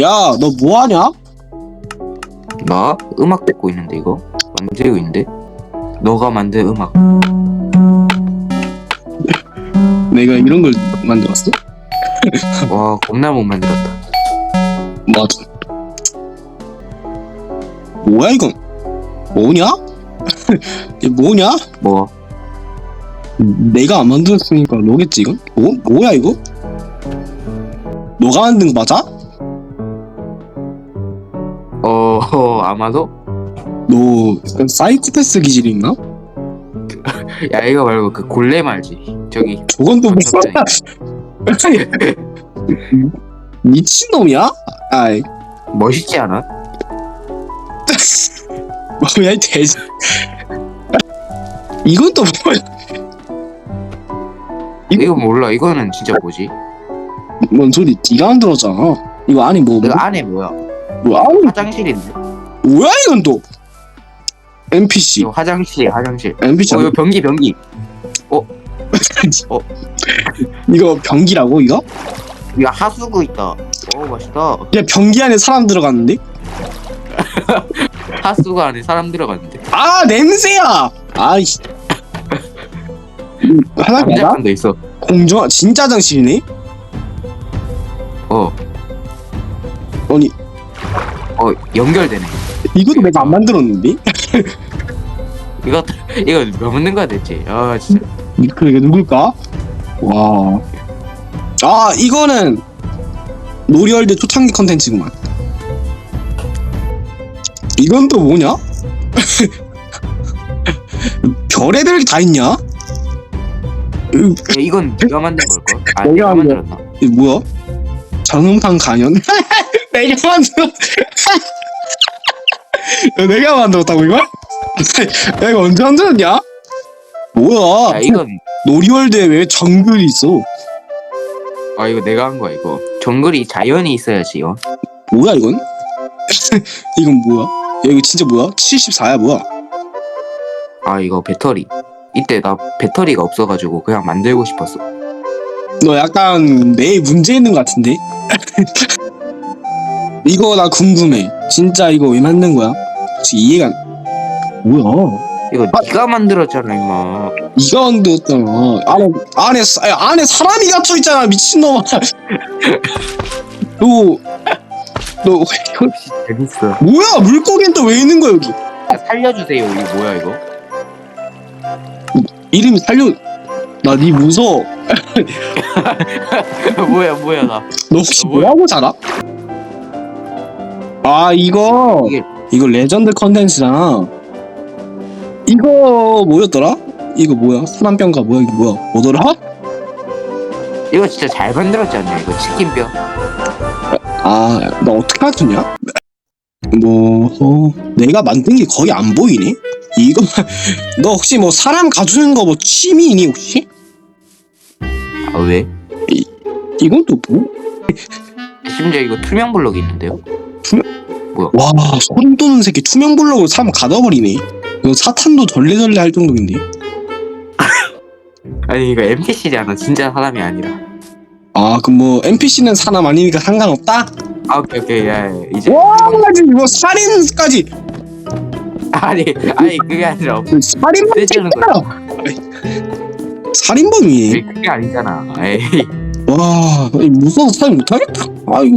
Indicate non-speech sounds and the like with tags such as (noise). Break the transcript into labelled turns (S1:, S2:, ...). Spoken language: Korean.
S1: 야, 너 뭐하냐?
S2: 나 음악 듣고 있는데 이거 있는데 너가 만든 음악
S1: 내가 이런 걸 만들었어?
S2: 와 겁나 못 만들었다
S1: 맞아. 뭐야 이건? 뭐냐? (laughs) 이게 뭐냐?
S2: 뭐
S1: 내가 안 만들었으니까 너겠지 이건? 뭐? 뭐야 이거? 너가 만든 거 맞아? (laughs)
S2: 아마도
S1: 너 약간 사이코패스 기질인가?
S2: 야 이거 말고 그 골렘 알지 저기
S1: 저건 또?
S2: 갑자기. (laughs)
S1: 미친놈이야? 아이
S2: 멋있지 않아? (laughs)
S1: 뭐야 이 돼지 이건 또 뭐야
S2: 이거 몰라 이거는 진짜 뭐지?
S1: 뭔 소리 네가 만들었잖아 이거 안에 뭐, 뭐,
S2: 그 안에 뭐야?
S1: 뭐 안에
S2: 화장실인데?
S1: 뭐야 이건 또? NPC
S2: 이거 화장실 화장실.
S1: NPC
S2: 어 이거 변기 변기. (laughs)
S1: 이거 변기라고 이거?
S2: 이거 하수구 있다. 오 맛있다.
S1: 야 변기 안에 사람 들어갔는데? (laughs)
S2: 하수구 안에 사람 들어갔는데.
S1: 아 냄새야! 아이씨. 하나 가자
S2: 남자칸도 있어.
S1: 공정 진짜 장실이네?
S2: 어.
S1: 아니
S2: 어 연결되네
S1: 이것도 내가 안 만들었는데 (laughs)
S2: 이거 이거 뭐 만든 거야 대체 아 진짜
S1: 그게 누굴까? 와. 아, 이거는 노리월드 초창기 컨텐츠구만. 이건 또 뭐냐? (laughs) 별의별 게 다 있냐? 으,
S2: 야, 이건 네가 만든 걸 걸? 아
S1: 내가
S2: 내가
S1: 만든
S2: 만들었나?
S1: 이게 뭐야? 전음판 간연? (laughs) 내가 만들었 내가 만들었다고 이걸? 내가 언제 만들었냐? 뭐야?
S2: 야 이건
S1: 노리월드에 왜 정글이 있어?
S2: 아 이거 내가 한 거야 이거 정글이 자연이 있어야지 이거
S1: 뭐야 이건? (laughs) 이건 뭐야? 야 이거 진짜 뭐야? 74야 뭐야?
S2: 아 이거 배터리 이때 나 배터리가 없어가지고 그냥 만들고 싶었어
S1: 너 약간 내 문제 있는 것 같은데? (laughs) 이거 나 궁금해. 진짜 이거 왜 만든 거야? 혹시 이해가 안... 뭐야?
S2: 이거 네가 만들었잖아 임마
S1: 이가 만들었잖아. 안에 안에 사- 야, 안에 사람이 갇혀 있잖아 미친놈아. 너 너,
S2: 재밌어
S1: 뭐야 물고기는 또 왜 있는 거야 여기?
S2: 야, 살려주세요 이게 뭐야 이거
S1: 이름이 살려. 나니 무서워. (laughs)
S2: 뭐야 뭐야 나
S1: 너 혹시
S2: 어, 뭐야?
S1: 뭐하고 자라? 아 이거
S2: 이게-
S1: 이거 레전드 컨텐츠잖아. 이거 뭐였더라? 이거 뭐야? 순환병가 뭐야 이게 뭐야? 뭐더라?
S2: 이거 진짜 잘 만들었지 않냐 이거 치킨뼈
S1: 아, 나 어떻게 맞췄냐? 뭐, 어, 내가 만든 게 거의 안 보이네? 이거, (laughs) 너 혹시 뭐 사람 가두는 거 뭐 취미니 혹시?
S2: 아 왜?
S1: 이건 또 뭐?
S2: 심지어 이거 투명 블럭이 있는데요
S1: 와, 소름 돋는 새끼 투명 블록으로 사람 가둬버리네. 이거 사탄도 절레절레 할 정도인데. (laughs)
S2: 아니 이거 NPC잖아 진짜 사람이 아니라
S1: 아, 그럼 뭐 NPC는 사람 아니니까 상관없다?
S2: 아 오케이 오케이 야, 야, 이제
S1: 와, 이거 살인까지
S2: 아니 아니 그게 아니라
S1: 살인범
S2: 떼주는. 에이, 그게 아니잖아 에이
S1: 와, 이 무서워서 살인 못하겠다. 아이고.